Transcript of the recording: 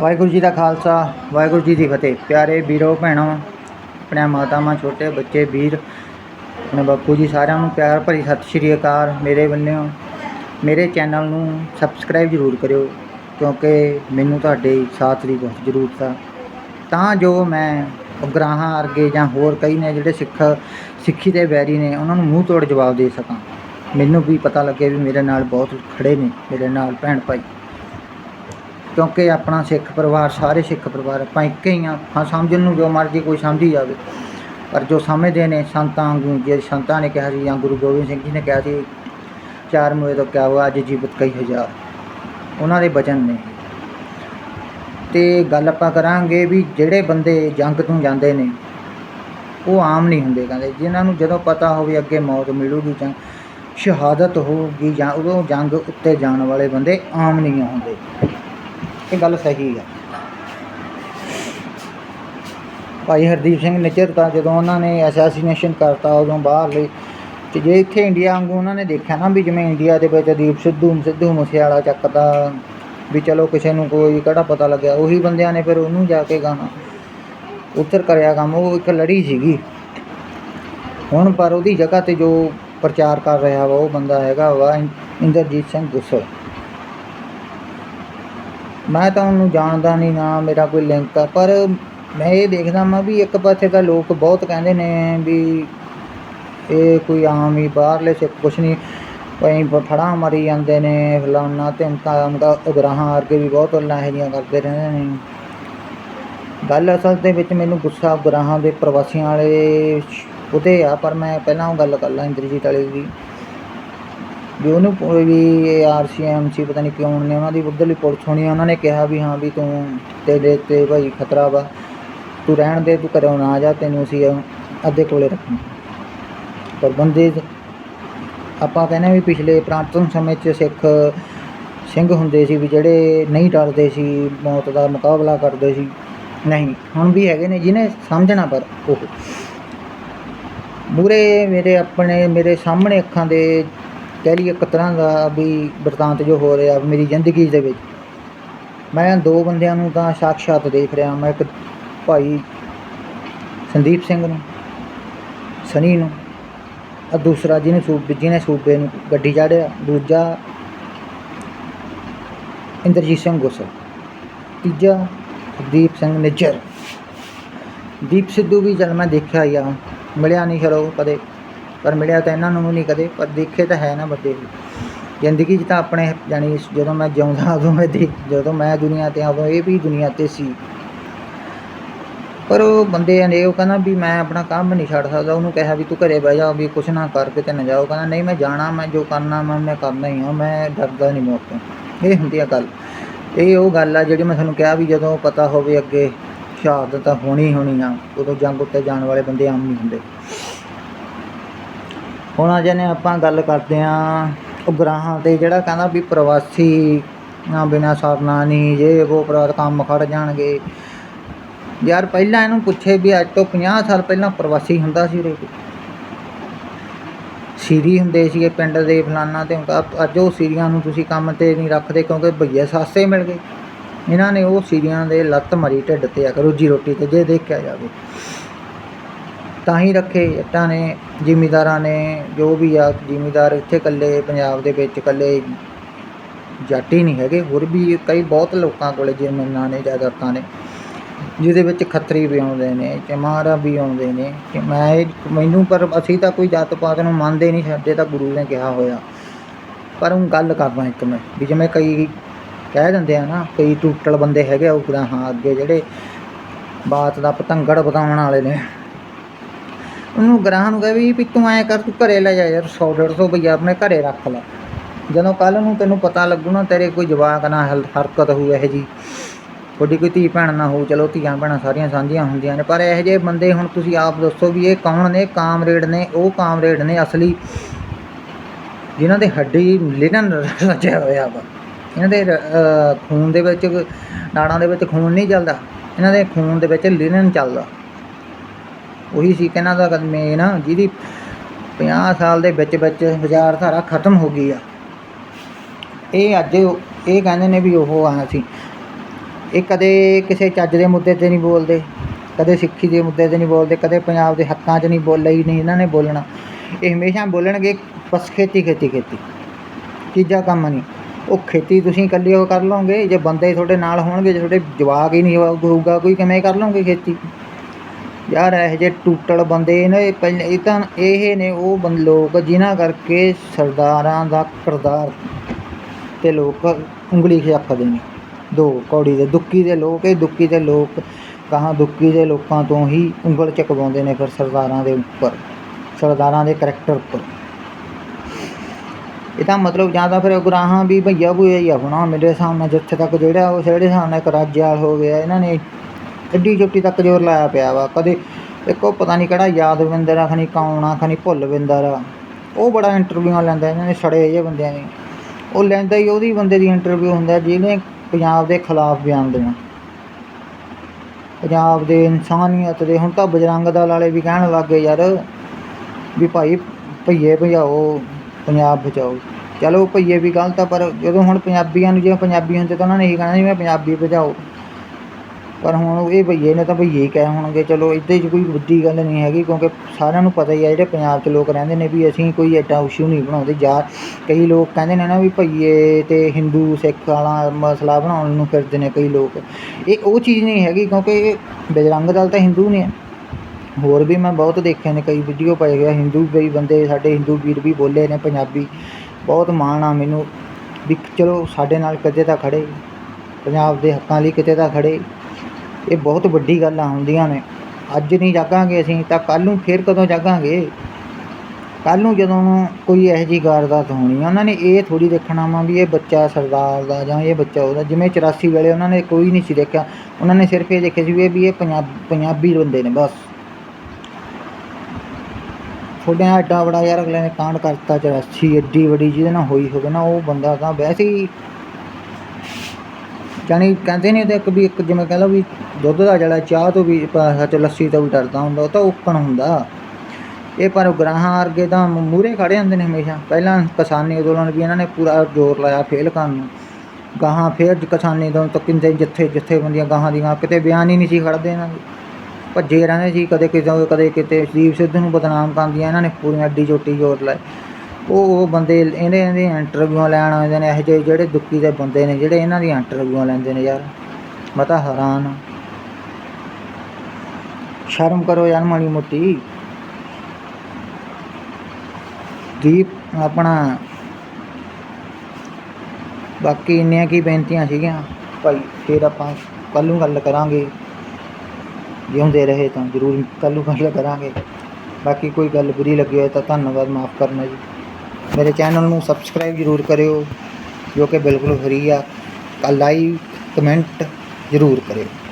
ਵਾਹਿਗੁਰੂ ਜੀ ਦਾ ਖਾਲਸਾ, ਵਾਹਿਗੁਰੂ ਜੀ ਦੀ ਫਤਿਹ। ਪਿਆਰੇ ਵੀਰੋ, ਭੈਣੋ ਆਪਣੇ ਮਾਤਾਵਾਂ, ਛੋਟੇ ਬੱਚੇ, ਵੀਰ, ਆਪਣੇ ਬਾਪੂ ਜੀ ਸਾਰਿਆਂ ਨੂੰ ਪਿਆਰ ਭਰੀ ਸਤਿ ਸ਼੍ਰੀ ਅਕਾਲ। ਮੇਰੇ ਵੱਲੋਂ ਮੇਰੇ ਚੈਨਲ ਨੂੰ ਸਬਸਕ੍ਰਾਈਬ ਜ਼ਰੂਰ ਕਰਿਓ, ਕਿਉਂਕਿ ਮੈਨੂੰ ਤੁਹਾਡੇ ਸਾਥ ਦੀ ਬਹੁਤ ਜ਼ਰੂਰਤ ਆ। ਤਾਂ ਜੋ ਮੈਂ ਉਗਰਾਹਾਂ ਅਰਗੇ ਜਾਂ ਹੋਰ ਕਈ ਨੇ ਜਿਹੜੇ ਸਿੱਖ, ਸਿੱਖੀ ਦੇ ਵੈਰੀ ਨੇ, ਉਹਨਾਂ ਨੂੰ ਮੂੰਹ ਤੋੜ ਜਵਾਬ ਦੇ ਸਕਾਂ। ਮੈਨੂੰ ਵੀ ਪਤਾ ਲੱਗੇ ਵੀ ਮੇਰੇ ਨਾਲ ਬਹੁਤ ਖੜੇ ਨੇ, ਮੇਰੇ ਨਾਲ ਭੈਣ ਭਾਈ। ਕਿਉਂਕਿ ਆਪਣਾ ਸਿੱਖ ਪਰਿਵਾਰ, ਸਾਰੇ ਸਿੱਖ ਪਰਿਵਾਰ, ਆਪਾਂ ਇੱਕ ਹੀ ਆ ਹਾਂ, ਸਮਝਣ ਨੂੰ ਜੋ ਮਰਜ਼ੀ ਕੋਈ ਸਮਝੀ ਜਾਵੇ। ਪਰ ਜੋ ਸਮਝਦੇ ਨੇ ਸੰਤਾਂ ਵਾਂਗੂ, ਜੇ ਸੰਤਾਂ ਨੇ ਕਿਹਾ ਸੀ ਜਾਂ ਗੁਰੂ ਗੋਬਿੰਦ ਸਿੰਘ ਜੀ ਨੇ ਕਿਹਾ ਸੀ, ਚਾਰ ਮੋਏ ਤੋਂ ਕਿਆ ਹੋਇਆ, ਅੱਜ ਜੀਵਤ ਕਈ ਹਜ਼ਾਰ ਉਹਨਾਂ ਦੇ ਬਚਨ ਨੇ। ਤੇ ਗੱਲ ਆਪਾਂ ਕਰਾਂਗੇ ਵੀ ਜਿਹੜੇ ਬੰਦੇ ਜੰਗ ਤੋਂ ਜਾਂਦੇ ਨੇ, ਉਹ ਆਮ ਨਹੀਂ ਹੁੰਦੇ, ਕਹਿੰਦੇ। ਜਿਨ੍ਹਾਂ ਨੂੰ ਜਦੋਂ ਪਤਾ ਹੋਵੇ ਅੱਗੇ ਮੌਤ ਮਿਲੂਗੀ ਜਾਂ ਸ਼ਹਾਦਤ ਹੋਊਗੀ ਜਾਂ ਉਦੋਂ ਜੰਗ ਉੱਤੇ ਜਾਣ ਵਾਲੇ ਬੰਦੇ ਆਮ ਨਹੀਂ ਹੁੰਦੇ। ਇਹ ਗੱਲ ਸਹੀ ਆ। ਭਾਈ ਹਰਦੀਪ ਸਿੰਘ ਨਿੱਜਰ ਤਾਂ ਜਦੋਂ ਉਹਨਾਂ ਨੇ ਐਸੈਸੀਨੇਸ਼ਨ ਕਰਤਾ, ਉਦੋਂ ਬਾਹਰ ਲਈ, ਤੇ ਜੇ ਇੱਥੇ ਇੰਡੀਆ ਵਾਂਗੂ ਉਹਨਾਂ ਨੇ ਦੇਖਿਆ ਨਾ ਵੀ ਜਿਵੇਂ ਇੰਡੀਆ ਦੇ ਵਿੱਚ ਦੀਪ ਸਿੱਧੂ ਸਿੱਧੂ ਮੂਸੇਵਾਲਾ ਚੱਕਦਾ, ਵੀ ਚਲੋ ਕਿਸੇ ਨੂੰ ਕੋਈ ਕਿਹੜਾ ਪਤਾ ਲੱਗਿਆ, ਉਹੀ ਬੰਦਿਆਂ ਨੇ ਫਿਰ ਉਹਨੂੰ ਜਾ ਕੇ ਗਾਣਾ ਉੱਤਰ ਕਰਿਆ ਕੰਮ, ਉਹ ਇੱਕ ਲੜੀ ਸੀਗੀ। ਹੁਣ ਪਰ ਉਹਦੀ ਜਗ੍ਹਾ ਤੇ ਜੋ ਪ੍ਰਚਾਰ ਕਰ ਰਿਹਾ ਵਾ, ਉਹ ਬੰਦਾ ਹੈਗਾ ਵਾ ਇੰਦਰਜੀਤ ਸਿੰਘ ਗੁੱਸਲ। ਮੈਂ ਤਾਂ ਉਹਨੂੰ ਜਾਣਦਾ ਨਹੀਂ ਨਾ, ਮੇਰਾ ਕੋਈ ਲਿੰਕ ਆ। ਪਰ ਮੈਂ ਇਹ ਦੇਖਦਾ ਮੈਂ ਵੀ ਇੱਕ ਪਾਸੇ ਤਾਂ ਲੋਕ ਬਹੁਤ ਕਹਿੰਦੇ ਨੇ ਵੀ ਇਹ ਕੋਈ ਆਮ ਹੀ ਬਾਹਰਲੇ ਸਿੱਖ ਕੁਛ ਨਹੀਂ। ਕੋਈ ਫੜਾ ਮਾਰੀ ਜਾਂਦੇ ਨੇ, ਫਲਾਨਾ ਧਮਕਾ ਅਮਕਾ ਉਗਰਾਹਾਂ ਅਰਗੇ ਵੀ ਬਹੁਤ ਗੱਲਾਂ ਇਹੋ ਜਿਹੀਆਂ ਕਰਦੇ ਰਹਿੰਦੇ ਨੇ। ਗੱਲ ਅਸਲ ਦੇ ਵਿੱਚ ਮੈਨੂੰ ਗੁੱਸਾ ਉਗਰਾਹਾਂ ਦੇ ਪ੍ਰਵਾਸੀਆਂ ਵਾਲੇ ਉਹਦੇ ਆ, ਪਰ ਮੈਂ ਪਹਿਲਾਂ ਉਹ ਗੱਲ ਕਰ ਲਾਂ ਇੰਦਰਜੀਤ ਵਾਲੇ ਦੀ। ਵੀ ਉਹਨੂੰ ਪ- ਵੀ ਆਰਸੀਐਮਸੀ ਪਤਾ ਨਹੀਂ ਕਿਉਂ ਨੇ ਉਹਨਾਂ ਦੀ ਉੱਧਰਲੀ ਪੁਲਿਸ ਹੋਣੀ ਉਹਨਾਂ ਨੇ ਕਿਹਾ ਵੀ ਹਾਂ ਵੀ ਤੂੰ ਤੇਰੇ ਤੇ ਭਾਈ ਖਤਰਾ ਵਾ, ਤੂੰ ਰਹਿਣ ਦੇ, ਤੂੰ ਘਰੋਂ ਨਾ ਜਾ, ਤੈਨੂੰ ਅਸੀਂ ਅੱਧੇ ਕੋਲੇ ਰੱਖਾਂ ਪਰ ਬੰਦੇ ਆਪਾਂ ਕਹਿੰਦੇ ਵੀ ਪਿਛਲੇ ਪ੍ਰਾਂਤਨ ਸਮੇਂ 'ਚ ਸਿੱਖ ਸਿੰਘ ਹੁੰਦੇ ਸੀ ਵੀ ਜਿਹੜੇ ਨਹੀਂ ਡਰਦੇ ਸੀ, ਮੌਤ ਦਾ ਮੁਕਾਬਲਾ ਕਰਦੇ ਸੀ। ਨਹੀਂ, ਹੁਣ ਵੀ ਹੈਗੇ ਨੇ ਜਿਹਨੇ ਸਮਝਣਾ ਪਰ ਉਹ। ਮੂਰੇ ਮੇਰੇ ਆਪਣੇ, ਮੇਰੇ ਸਾਹਮਣੇ ਅੱਖਾਂ ਦੇ ਕਹਿ ਲਈਏ ਇੱਕ ਤਰ੍ਹਾਂ ਦਾ ਵੀ ਵਰਤਾਂਤ ਜੋ ਹੋ ਰਿਹਾ ਮੇਰੀ ਜ਼ਿੰਦਗੀ ਦੇ ਵਿੱਚ। ਮੈਂ ਦੋ ਬੰਦਿਆਂ ਨੂੰ ਤਾਂ ਸਾਕਸ਼ਾਤ ਦੇਖ ਰਿਹਾ। ਮੈਂ ਇੱਕ ਭਾਈ ਸੰਦੀਪ ਸਿੰਘ ਨੂੰ, ਸਨੀ ਨੂੰ ਆ ਦੂਸਰਾ ਜਿਹਨੇ ਸੂਬੇ ਜਿਹਨੇ ਸੂਬੇ ਨੂੰ ਗੱਡੀ ਚਾੜਿਆ, ਦੂਜਾ ਇੰਦਰਜੀਤ ਸਿੰਘ ਗੁੱਸਲ ਤੀਜਾ ਦੀਪ ਸਿੰਘ ਨਿੱਜਰ। ਦੀਪ ਸਿੱਧੂ ਵੀ ਜਦ ਮੈਂ ਦੇਖਿਆ ਹੀ ਆ। ਮਿਲਿਆ ਨਹੀਂ ਚਲੋ ਕਦੇ। ਪਰ ਮਿਲਿਆ ਤਾਂ ਇਹਨਾਂ ਨੂੰ ਵੀ ਨਹੀਂ ਕਦੇ, ਪਰ ਦੇਖੇ ਤਾਂ ਹੈ ਨਾ ਬੰਦੇ ਵੀ। ਜ਼ਿੰਦਗੀ 'ਚ ਤਾਂ ਆਪਣੇ, ਜਾਣੀ ਜਦੋਂ ਮੈਂ ਜਿਉਂਦਾ ਉਦੋਂ ਮੈਂ ਦੇਖ, ਜਦੋਂ ਮੈਂ ਦੁਨੀਆ ਤੇ ਆਵਾਂ, ਇਹ ਵੀ ਦੁਨੀਆ ਤੇ ਸੀ। ਪਰ ਉਹ ਬੰਦੇ ਨੇ ਉਹ ਕਹਿੰਦਾ ਵੀ ਮੈਂ ਆਪਣਾ ਕੰਮ ਨਹੀਂ ਛੱਡ ਸਕਦਾ, ਉਹਨੂੰ ਕਿਹਾ ਵੀ ਤੂੰ ਘਰੇ ਬਹਿ ਜਾ, ਵੀ ਕੁਛ ਨਾ ਕਰਕੇ ਤੇ ਨਾ ਜਾਓ ਕਹਿੰਦਾ, ਨਹੀਂ ਮੈਂ ਜਾਣਾ, ਮੈਂ ਜੋ ਕਰਨਾ, ਮੈਂ ਮੈਂ ਕਰਨਾ ਹੀ ਹਾਂ, ਮੈਂ ਡਰਦਾ ਨਹੀਂ ਮੌਤ ਤੋਂ। ਇਹ ਹੁੰਦੀ ਆ ਗੱਲ। ਇਹ ਉਹ ਗੱਲ ਆ ਜਿਹੜੀ ਮੈਂ ਤੁਹਾਨੂੰ ਕਿਹਾ ਵੀ ਜਦੋਂ ਪਤਾ ਹੋਵੇ ਅੱਗੇ, ਸ਼ਹਾਦਤ ਤਾਂ ਹੋਣੀ ਹੋਣੀ ਆ, ਉਦੋਂ ਜੰਗ ਉੱਤੇ ਜਾਣ ਵਾਲੇ ਬੰਦੇ ਆਮ ਨਹੀਂ ਹੁੰਦੇ। ਹੁਣ ਅਜੇ ਨੇ ਆਪਾਂ ਗੱਲ ਕਰਦੇ ਆਂ ਉਗਰਾਹਾਂ ਤੇ ਜਿਹੜਾ ਕਹਿੰਦਾ ਵੀ ਪ੍ਰਵਾਸੀ ਨਾ ਬਿਨਾ ਸਰਨਾ ਨਹੀਂ, ਜੇ ਉਹ ਪ੍ਰਾਤ ਕੰਮ ਖੜ ਜਾਣਗੇ। ਯਾਰ ਪਹਿਲਾਂ ਇਹਨੂੰ ਪੁੱਛੇ ਵੀ ਅੱਜ ਤੋਂ 50 ਸਾਲ ਪਹਿਲਾਂ ਪ੍ਰਵਾਸੀ ਹੁੰਦਾ ਸੀ ਉਰੇ ਸੀਰੀ ਹੁੰਦੇ ਸੀਗੇ ਪਿੰਡ ਦੇ ਫਲਾਨਾ ਤੇ ਹੁੰਦਾ ਅੱਜ ਉਹ ਸੀਰੀਆਂ ਨੂੰ ਤੁਸੀਂ ਕੰਮ ਤੇ ਨਹੀਂ ਰੱਖਦੇ ਕਿਉਂਕਿ ਭਈਏ ਸਾਸੇ ਮਿਲ ਗਏ। ਇਹਨਾਂ ਨੇ ਉਹ ਸੀਰੀਆਂ ਦੇ ਲੱਤ ਮਰੀ ਢਿੱਡ ਤੇ ਆ ਕੇ, ਰੋਜੀ ਰੋਟੀ ਤੇ ਜੇ ਦੇਖਿਆ ਜਾਵੇ। ਤਾਂ ਹੀ ਰੱਖੇ ਜੱਟਾਂ ਨੇ, ਜ਼ਿਮੀਦਾਰਾਂ ਨੇ, ਜੋ ਵੀ ਆ, ਜ਼ਿਮੀਦਾਰ ਇੱਥੇ ਇਕੱਲੇ, ਪੰਜਾਬ ਦੇ ਵਿੱਚ ਇਕੱਲੇ ਜੱਟ ਹੀ ਨਹੀਂ ਹੈਗੇ, ਹੋਰ ਵੀ ਕਈ ਬਹੁਤ ਲੋਕਾਂ ਕੋਲ ਜ਼ਮੀਨਾਂ ਨੇ, ਜਾਇਦਾਦਾਂ ਨੇ, ਜਿਹਦੇ ਵਿੱਚ ਖੱਤਰੀ ਵੀ ਆਉਂਦੇ ਨੇ, ਚਮਾਰਾ ਵੀ ਆਉਂਦੇ ਨੇ ਕਿ ਮੈਂ ਮੈਨੂੰ ਪਰ ਅਸੀਂ ਤਾਂ ਕੋਈ ਜਾਤ ਪਾਤ ਨੂੰ ਮੰਨਦੇ ਨਹੀਂ, ਸਾਡੇ ਤਾਂ ਗੁਰੂ ਨੇ ਕਿਹਾ ਹੋਇਆ। ਪਰ ਉਹ ਗੱਲ ਕਰਦਾ ਇੱਕ ਮੈਂ, ਵੀ ਜਿਵੇਂ ਕਈ ਕਹਿ ਦਿੰਦੇ ਆ ਨਾ, ਕਈ ਟੂਟਲ ਬੰਦੇ ਹੈਗੇ ਆ, ਉਹ ਹਾਂ, ਅੱਗੇ ਜਿਹੜੇ ਬਾਤ ਦਾ ਪਤੰਗੜ ਬਤਾਉਣ ਵਾਲੇ ਨੇ ਉਹਨੂੰ ਗ੍ਰਾਹ ਨੂੰ ਕਹੇ ਵੀ ਵੀ ਤੂੰ ਐਂ ਕਰ, ਤੂੰ ਘਰੇ ਲੈ ਜਾ ਯਾਰ 100 150 ਰੁਪਈਆ ਆਪਣੇ ਘਰੇ ਰੱਖ ਲੈ। ਜਦੋਂ ਕੱਲ ਨੂੰ ਤੈਨੂੰ ਪਤਾ ਲੱਗੂ ਨਾ, ਤੇਰੇ ਕੋਈ ਜਵਾਕ ਨਾ ਹਲ- ਹਰਕਤ ਹੋਊ ਇਹੋ ਜੀ ਤੁਹਾਡੀ ਕੋਈ ਧੀ ਭੈਣ ਨਾ ਹੋਊ, ਚਲੋ ਧੀਆਂ ਭੈਣਾਂ ਸਾਰੀਆਂ ਸਾਂਝੀਆਂ ਹੁੰਦੀਆਂ ਨੇ, ਪਰ ਇਹੋ ਜਿਹੇ ਬੰਦੇ ਹੁਣ ਤੁਸੀਂ ਆਪ ਦੱਸੋ ਵੀ ਇਹ ਕੌਣ ਨੇ, ਕਾਮਰੇਡ ਨੇ, ਉਹ ਕਾਮਰੇਡ ਨੇ ਅਸਲੀ, ਜਿਨ੍ਹਾਂ ਦੇ ਹੱਡੀ ਲਿਨਨ ਰਚਿਆ ਹੋਇਆ ਵਾ। ਇਹਨਾਂ ਦੇ ਖੂਨ ਦੇ ਵਿੱਚ, ਨਾੜਾਂ ਦੇ ਵਿੱਚ ਖੂਨ ਨਹੀਂ ਚੱਲਦਾ, ਇਹਨਾਂ ਦੇ ਖੂਨ ਦੇ ਵਿੱਚ ਲਿਨਨ ਚੱਲਦਾ। ਉਹੀ ਸੀ ਕਹਿੰਦਾ ਇਹਨਾਂ ਦਾ ਮੇਨ ਜਿਹਦੀ 50 ਸਾਲ ਦੇ ਵਿੱਚ ਵਿੱਚ ਵਿਚਾਰਧਾਰਾ ਖਤਮ ਹੋ ਗਈ ਆ। ਇਹ ਅੱਜ ਇਹ ਕਹਿੰਦੇ ਨੇ ਵੀ ਉਹ ਆ ਸੀ ਇਹ ਕਦੇ ਕਿਸੇ ਚੱਜ ਦੇ ਮੁੱਦੇ ਤੇ ਨਹੀਂ ਬੋਲਦੇ, ਕਦੇ ਸਿੱਖੀ ਦੇ ਮੁੱਦੇ ਤੇ ਨਹੀਂ ਬੋਲਦੇ, ਕਦੇ ਪੰਜਾਬ ਦੇ ਹੱਕਾਂ 'ਚ ਨਹੀਂ ਬੋਲਿਆ ਹੀ ਨਹੀਂ ਇਹਨਾਂ ਨੇ ਬੋਲਣਾ। ਇਹ ਹਮੇਸ਼ਾ ਬੋਲਣਗੇ ਬਸ ਖੇਤੀ ਖੇਤੀ ਖੇਤੀ। ਤੀਜਾ ਕੰਮ ਨਹੀਂ। ਉਹ ਖੇਤੀ ਤੁਸੀਂ ਇਕੱਲੇ ਉਹ ਕਰ ਲਓਗੇ, ਜੇ ਬੰਦੇ ਤੁਹਾਡੇ ਨਾਲ ਹੋਣਗੇ, ਜੇ ਤੁਹਾਡੇ ਜਵਾਕ ਹੀ ਨਹੀਂ ਹੋਊਗਾ, ਕੋਈ ਕਿਵੇਂ ਕਰ ਲਓਗੇ ਖੇਤੀ? ਯਾਰ ਇਹੋ ਜਿਹੇ ਟੁੱਟੜ ਬੰਦੇ ਨੇ ਪਹਿਲਾਂ ਇਹ ਤਾਂ ਇਹ ਨੇ ਉਹ ਬੰਦ ਲੋਕ ਜਿਨ੍ਹਾਂ ਕਰਕੇ ਸਰਦਾਰਾਂ ਦਾ ਕਿਰਦਾਰ ਤੇ ਲੋਕ ਉਂਗਲੀ ਖਿਆਖਦੇ ਨੇ। ਦੋ ਕੌੜੀ ਦੇ ਦੁੱਕੀ ਦੇ ਲੋਕ, ਇਹ ਦੁੱਕੀ ਦੇ ਲੋਕ ਕਹਾਂ ਦੁੱਕੀ ਦੇ ਲੋਕਾਂ ਤੋਂ ਹੀ ਉਂਗਲ ਚਕਵਾਉਂਦੇ ਨੇ ਫਿਰ ਸਰਦਾਰਾਂ ਦੇ ਉੱਪਰ, ਸਰਦਾਰਾਂ ਦੇ ਕਰੈਕਟਰ ਉੱਪਰ। ਇਹਦਾ ਮਤਲਬ ਜਾਂ ਤਾਂ ਫਿਰ ਗੁਰਾਹਾਂ ਵੀ ਭਈਆ ਭੂਆ ਹੀ ਆਪਣਾ ਮੇਰੇ ਹਿਸਾਬ ਨਾਲ ਜਿੱਥੇ ਤੱਕ ਜਿਹੜਾ ਉਹ, ਜਿਹੜੇ ਹਿਸਾਬ ਨਾਲ ਇੱਕ ਰਾਜਿਆਲ ਹੋ ਗਿਆ, ਇਹਨਾਂ ਨੇ ਐਡੀ ਚੁੱਟੀ ਤੱਕ ਜ਼ੋਰ ਲਾਇਆ ਪਿਆ ਵਾ। ਕਦੇ ਇੱਕ ਉਹ ਪਤਾ ਨਹੀਂ ਕਿਹੜਾ ਯਾਦਵਿੰਦਰ ਆ, ਖਣੀ ਕੌਣ ਆ, ਖਣੀ ਭੁੱਲਵਿੰਦਰ ਆ। ਉਹ ਬੜਾ ਇੰਟਰਵਿਊਆਂ ਲੈਂਦਾ, ਇਹਨਾਂ ਨੇ ਸੜੇ ਜਿਹੇ ਬੰਦਿਆਂ ਨੇ। ਉਹ ਲੈਂਦਾ ਹੀ ਉਹਦੀ ਬੰਦੇ ਦੀ ਇੰਟਰਵਿਊ ਹੁੰਦਾ, ਜਿਹਨੇ ਪੰਜਾਬ ਦੇ ਖਿਲਾਫ ਬਿਆਨ ਦੇਣਾ। ਪੰਜਾਬ ਦੇ ਇਨਸਾਨੀਅਤ ਦੇ, ਹੁਣ ਤਾਂ ਬਜਰੰਗ ਦਲ ਵਾਲੇ ਵੀ ਕਹਿਣ ਲੱਗ ਗਏ ਯਾਰ ਵੀ ਭਾਈ ਭਈਏ ਭਜਾਓ, ਪੰਜਾਬ ਬਚਾਓ। ਚਲੋ ਭਈਏ ਵੀ ਗਲਤ ਆ, ਪਰ ਜਦੋਂ ਹੁਣ ਪੰਜਾਬੀਆਂ ਨੂੰ, ਜਿਵੇਂ ਪੰਜਾਬੀ ਹੁੰਦੇ ਤਾਂ ਉਹਨਾਂ ਨੇ ਇਹੀ ਕਹਿਣਾ ਸੀ ਪੰਜਾਬੀ ਭਜਾਓ। ਪਰ ਹੁਣ ਇਹ ਭਈਏ ਨੇ ਤਾਂ ਭਈਏ ਹੀ ਕਹੇ ਹੋਣਗੇ, ਚਲੋ ਇੱਦਾਂ 'ਚ ਕੋਈ ਵੱਡੀ ਗੱਲ ਨਹੀਂ ਹੈਗੀ, ਕਿਉਂਕਿ ਸਾਰਿਆਂ ਨੂੰ ਪਤਾ ਹੀ ਆ ਜਿਹੜੇ ਪੰਜਾਬ 'ਚ ਲੋਕ ਰਹਿੰਦੇ ਨੇ ਵੀ ਅਸੀਂ ਕੋਈ ਐਡਾ ਇਸ਼ੂ ਨਹੀਂ ਬਣਾਉਂਦੇ। ਜਾਂ ਕਈ ਲੋਕ ਕਹਿੰਦੇ ਨੇ ਨਾ ਵੀ ਭਈਏ ਤੇ ਹਿੰਦੂ, ਸਿੱਖ ਵਾਲਾ ਮਸਲਾ ਬਣਾਉਣ ਨੂੰ ਫਿਰਦੇ ਨੇ ਕਈ ਲੋਕ। ਇਹ ਉਹ ਚੀਜ਼ ਨਹੀਂ ਹੈਗੀ, ਕਿਉਂਕਿ ਬਜਰੰਗ ਦਲ ਤਾਂ ਹਿੰਦੂ ਨੇ। ਹੋਰ ਵੀ ਮੈਂ ਬਹੁਤ ਦੇਖੇ ਨੇ, ਕਈ ਵੀਡੀਓ ਪਾਏ ਗਿਆ ਹਿੰਦੂ ਕਈ ਬੰਦੇ, ਸਾਡੇ ਹਿੰਦੂ ਵੀਰ ਵੀ ਬੋਲੇ ਨੇ, ਪੰਜਾਬੀ ਬਹੁਤ ਮਾਣ ਆ ਮੈਨੂੰ ਵੀ ਚਲੋ ਸਾਡੇ ਨਾਲ ਕਿਤੇ ਤਾਂ ਖੜੇ, ਪੰਜਾਬ ਦੇ ਹੱਕਾਂ ਲਈ ਕਿਤੇ ਤਾਂ ਖੜੇ। ਇਹ ਬਹੁਤ ਵੱਡੀ ਗੱਲਾਂ ਹੁੰਦੀਆਂ ਨੇ। ਅੱਜ ਨਹੀਂ ਜਾਗਾਂਗੇ ਅਸੀਂ ਤਾਂ ਕੱਲ ਨੂੰ ਫੇਰ ਕਦੋਂ ਜਾਗਾਂਗੇ? ਕੱਲ ਨੂੰ ਜਦੋਂ ਕੋਈ ਇਹੋ ਜਿਹੀ ਵਾਰਦਾਤ ਹੋਣੀ ਆ, ਉਹਨਾਂ ਨੇ ਇਹ ਥੋੜੀ ਦੇਖਣਾ ਵਾ ਵੀ ਇਹ ਬੱਚਾ ਸਰਦਾਰ ਦਾ ਜਾਂ ਇਹ ਬੱਚਾ ਉਹਦਾ, ਜਿਵੇਂ 84 ਵੇਲੇ ਉਹਨਾਂ ਨੇ ਕੋਈ ਨਹੀਂ ਸੀ ਦੇਖਿਆ। ਉਹਨਾਂ ਨੇ ਸਿਰਫ ਇਹ ਦੇਖਿਆ ਸੀ ਵੀ ਇਹ ਵੀ ਇਹ ਪੰਜਾਬ ਪੰਜਾਬੀ ਬੰਦੇ ਨੇ ਬਸ। ਤੁਹਾਡੇ ਨਾਲ ਐਡਾ ਬੜਾ ਯਾਰ ਅਗਲੇ ਨੇ ਕਾਂਡ ਕਰਤਾ 84 ਐਡੀ ਵੱਡੀ ਜਿਹਦੇ ਨਾਲ ਹੋਈ ਹੋਵੇ ਨਾ, ਉਹ ਬੰਦਾ ਤਾਂ ਵੈਸੇ ਹੀ ਜਾਣੀ ਕਹਿੰਦੇ ਨੇ ਤੇ ਇੱਕ ਵੀ ਇੱਕ ਜਿਵੇਂ ਕਹਿ ਲਓ ਵੀ ਦੁੱਧ ਦਾ ਜਿਹੜਾ ਚਾਹ ਤੋਂ ਵੀ ਸੱਚ ਲੱਸੀ ਤੋਂ ਵੀ ਡਰਦਾ ਹੁੰਦਾ, ਉਹ ਤਾਂ ਓਪਨ ਹੁੰਦਾ। ਇਹ ਪਰ ਗ੍ਰਾਹਾਂ ਅਰਗੇ ਤਾਂ ਮੂਹਰੇ ਖੜੇ ਹੁੰਦੇ ਨੇ ਹਮੇਸ਼ਾ। ਪਹਿਲਾਂ ਕਿਸਾਨੀ ਅੰਦੋਲਨ ਵੀ ਇਹਨਾਂ ਨੇ ਪੂਰਾ ਜ਼ੋਰ ਲਾਇਆ ਫੇਲ ਕਰਨ ਨੂੰ। ਗਾਹਾਂ ਫੇਰ ਕਿਸਾਨੀ ਤੋਂ ਕਿੰਦੇ ਜਿੱਥੇ ਜਿੱਥੇ ਬੰਦੀਆਂ ਗਾਹਾਂ ਦੀਆਂ, ਕਿਤੇ ਬਿਆਨ ਹੀ ਨਹੀਂ ਸੀ ਖੜਦੇ ਇਹਨਾਂ ਦੇ। ਭੱਜੇ ਰਹਿੰਦੇ ਸੀ, ਕਦੇ ਕਿਤੇ ਕਦੇ ਕਿਤੇ ਦੀਪ ਸਿੱਧੂ ਨੂੰ ਬਦਨਾਮ ਕਰਦੀਆਂ, ਇਹਨਾਂ ਨੇ ਪੂਰੀਆਂ ਐਡੀ ਚੋਟੀ ਜ਼ੋਰ ਲਾਏ ਉਹ ਉਹ ਬੰਦੇ ਇਹਦੇ ਇਹਦੇ ਇੰਟਰਵਿਊਆਂ ਲੈਣ ਆਉਂਦੇ ਨੇ, ਇਹੋ ਜਿਹੇ ਜਿਹੜੇ ਦੁੱਕੀ ਦੇ ਬੰਦੇ ਨੇ, ਜਿਹੜੇ ਇਹਨਾਂ ਦੀਆਂ ਇੰਟਰਵਿਊਆਂ ਲੈਂਦੇ ਨੇ ਯਾਰ। ਮੈਂ ਤਾਂ ਹੈਰਾਨ ਹਾਂ। ਸ਼ਰਮ ਕਰੋ ਯਾਰ ਮਾੜੀ ਮੋਟੀ। ਦੀਪ, ਆਪਣਾ ਬਾਕੀ ਇੰਨੀਆਂ ਕੀ ਬੇਨਤੀਆਂ ਸੀਗੀਆਂ? ਭਾਈ, ਫਿਰ ਆਪਾਂ ਕੱਲ੍ਹ ਨੂੰ ਗੱਲ ਕਰਾਂਗੇ। ਜਿਉਂਦੇ ਰਹੇ ਤਾਂ ਜ਼ਰੂਰ ਕੱਲ੍ਹ ਨੂੰ ਗੱਲ ਕਰਾਂਗੇ। ਬਾਕੀ ਕੋਈ ਗੱਲ ਬੁਰੀ ਲੱਗੀ ਹੋਏ ਤਾਂ ਧੰਨਵਾਦ, ਮਾਫ ਕਰਨਾ ਜੀ। ਮੇਰੇ ਚੈਨਲ ਨੂੰ ਸਬਸਕ੍ਰਾਈਬ ਜ਼ਰੂਰ ਕਰਿਓ ਜੋ ਕਿ ਬਿਲਕੁਲ ਫਰੀ ਆ ਲਾਈਕ ਕਮੈਂਟ ਜ਼ਰੂਰ ਕਰਿਓ